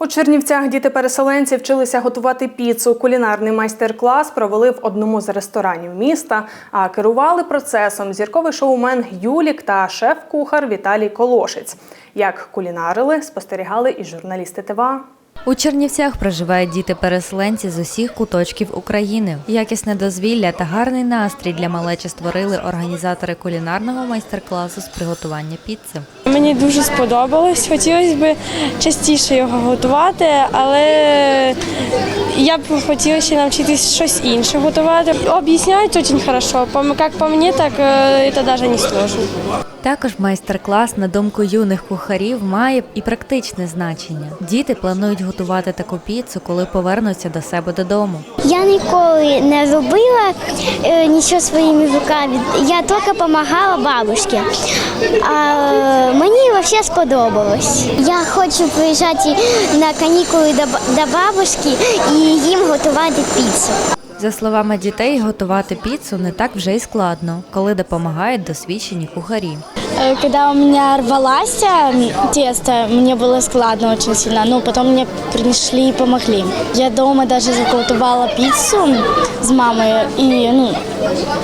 У Чернівцях діти-переселенці вчилися готувати піцу. Кулінарний майстер-клас провели в одному з ресторанів міста, а керували процесом зірковий шоумен Юлік та шеф-кухар Віталій Колошець. Як кулінарили, спостерігали і журналісти ТВА. У Чернівцях проживають діти-переселенці з усіх куточків України. Якісне дозвілля та гарний настрій для малечі створили організатори кулінарного майстер-класу з приготування піци. Мені дуже сподобалось. Хотілося б частіше його готувати, але я б хотіла ще навчитись щось інше готувати. Об'ясняють дуже хорошо. По- Як по мені, так е, це навіть не сложно. Також майстер-клас, на думку юних кухарів, має і практичне значення. Діти планують готувати таку піцу, коли повернуться до себе додому. Я ніколи не робила е, нічого своїми руками. Я тільки допомагала бабушці. А мені взагалі сподобалось. Я хочу приїжджати на канікули до, б- до бабушки і їм готувати піцу. За словами дітей, готувати піцу не так вже й складно, коли допомагають досвідчені кухарі. Э, Когда у меня рвалась м, тесто, мне было складно очень сильно, но потом мне пришли и помогли. Я дома даже заготовала пиццу с мамой и, ну,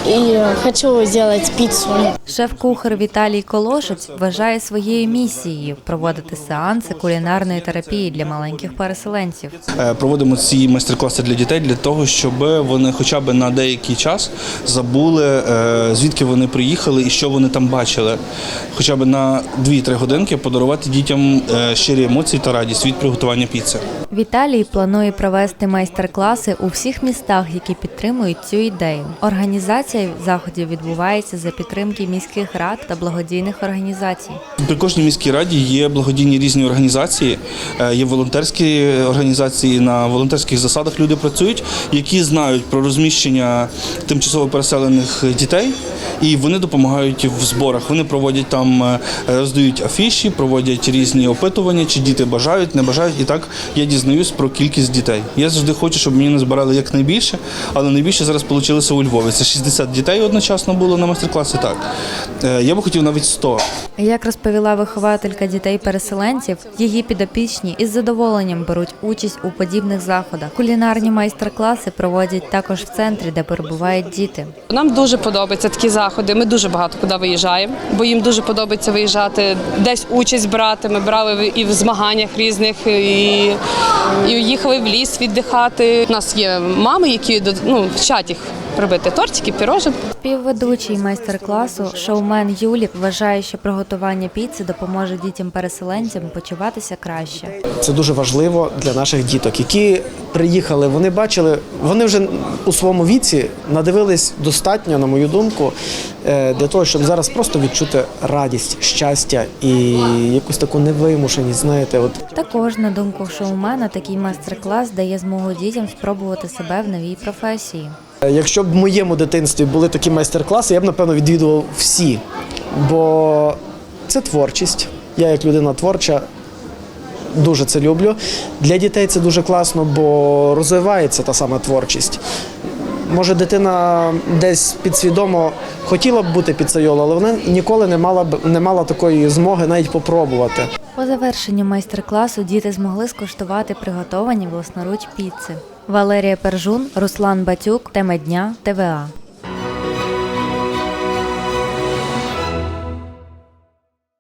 и хочу сделать пиццу. Шеф-кухар Віталій Колошець вважає своєю місією проводити сеанси кулінарної терапії для маленьких переселенців. Е, Проводимо ці майстер-класи для дітей для того, щоб вони хоча б на деякий час забули, е, звідки вони приїхали і що вони там бачили. Хоча б на 2-3 годинки подарувати дітям е, щирі емоції та радість від приготування піци. Віталій планує провести майстер-класи у всіх містах, які підтримують цю ідею. Організація заходів відбувається за підтримки міських рад та благодійних організацій. При кожній міській раді є благодійні різні організації, е, є волонтерські організації. На волонтерських засадах люди працюють, які знають про розміщення тимчасово переселених дітей, і вони допомагають в зборах. Вони проводять там, е, роздають афіші, проводять різні опитування, чи діти бажають, не бажають. І так я дізнаюсь про кількість дітей. Я завжди хочу, щоб мені назбирали якнайбільше, але найбільше зараз вийшло у Львові. Це 60 дітей одночасно було на майстер-класі. Так Е, я би хотів навіть 100. Як розповіла вихователька дітей-переселенців, її підопічні із задоволенням беруть участь у подібних заходах. Кулінарні майстер-класи проводять також в центрі, де перебувають діти. Нам дуже подобаються такі заходи. Ми дуже багато куди виїжджаємо, бо їм дуже подобається виїжджати, десь участь брати. Ми брали і в змаганнях різних, і, і їхали в ліс віддихати. У нас є мами, які ну, вчать їх робити тортики, пірожен. Співведучий майстер-класу шоумен Юлік вважає, що приготування піци допоможе дітям-переселенцям почуватися краще. Це дуже важливо для наших діток, які приїхали. Вони бачили, вони вже у своєму віці надивились достатньо, на мою думку, е, для того, щоб зараз просто відчути радість, щастя і якусь таку невимушеність. Знаєте, от Також, на думку шоумена, такий майстер-клас дає змогу дітям спробувати себе в новій професії. Е, Якщо б в моєму дитинстві були такі майстер-класи, я б напевно відвідував всі. Бо це творчість. Я як людина творча дуже це люблю. Для дітей це дуже класно, бо розвивається та сама творчість. Може, дитина десь підсвідомо хотіла б бути піцейолом, але вона ніколи не мала б не мала такої змоги навіть попробувати. По завершенню майстер-класу діти змогли скуштувати приготовані власноруч піци. Валерія Пержун, Руслан Батюк, тема дня ТВА.